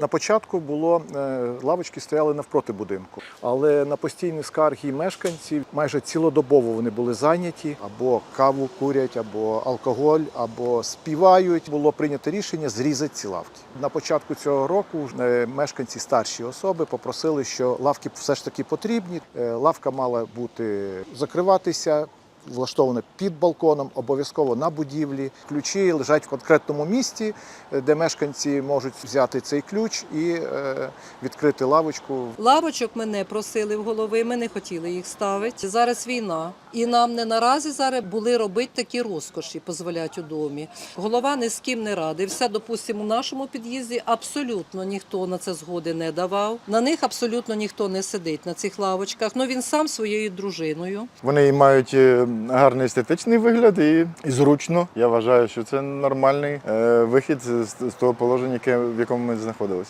На початку було е, лавочки стояли навпроти будинку, але на постійні скарги мешканців майже цілодобово вони були зайняті або каву курять, або алкоголь, або співають. Було прийнято рішення зрізати ці лавки. На початку цього року е, мешканці старші особи попросили, що лавки все ж таки потрібні. Е, Лавка мала бути закриватися. Влаштоване під балконом, обов'язково на будівлі. Ключі лежать в конкретному місці, е, де мешканці можуть взяти цей ключ і е, відкрити лавочку. Лавочок мене просили в голови, ми не хотіли їх ставити. Зараз війна. І нам не наразі зараз були робити такі розкоші, дозволять у домі. Голова ні з ким не радив. Все, допустимо, у нашому під'їзді абсолютно ніхто на це згоди не давав. На них абсолютно ніхто не сидить на цих лавочках. Ну він сам своєю дружиною. Вони мають е, гарний естетичний вигляд і, і зручно. Я вважаю, що це нормальний е, вихід з, з того положення, яке, в якому ми знаходилися.